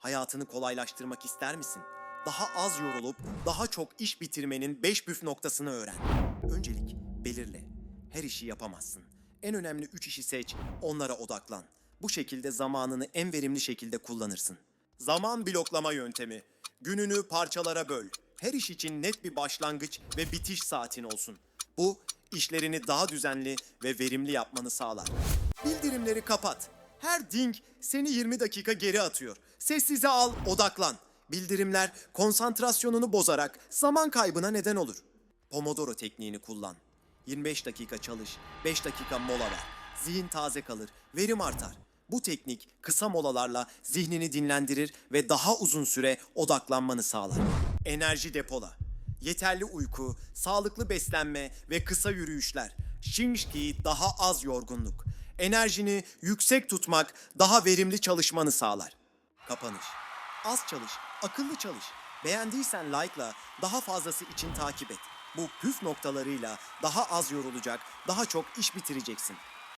Hayatını kolaylaştırmak ister misin? Daha az yorulup daha çok iş bitirmenin 5 püf noktasını öğren. Öncelik belirle. Her işi yapamazsın. En önemli 3 işi seç, onlara odaklan. Bu şekilde zamanını en verimli şekilde kullanırsın. Zaman bloklama yöntemi. Gününü parçalara böl. Her iş için net bir başlangıç ve bitiş saatin olsun. Bu işlerini daha düzenli ve verimli yapmanı sağlar. Bildirimleri kapat. Her ding seni 20 dakika geri atıyor. Sessize al, odaklan. Bildirimler konsantrasyonunu bozarak zaman kaybına neden olur. Pomodoro tekniğini kullan. 25 dakika çalış, 5 dakika mola ver. Zihin taze kalır, verim artar. Bu teknik kısa molalarla zihnini dinlendirir ve daha uzun süre odaklanmanı sağlar. Enerji depola. Yeterli uyku, sağlıklı beslenme ve kısa yürüyüşler. Shinshki daha az yorgunluk. Enerjini yüksek tutmak daha verimli çalışmanı sağlar. Kapanış. Az çalış, akıllı çalış. Beğendiysen like'la, daha fazlası için takip et. Bu püf noktalarıyla daha az yorulacak, daha çok iş bitireceksin.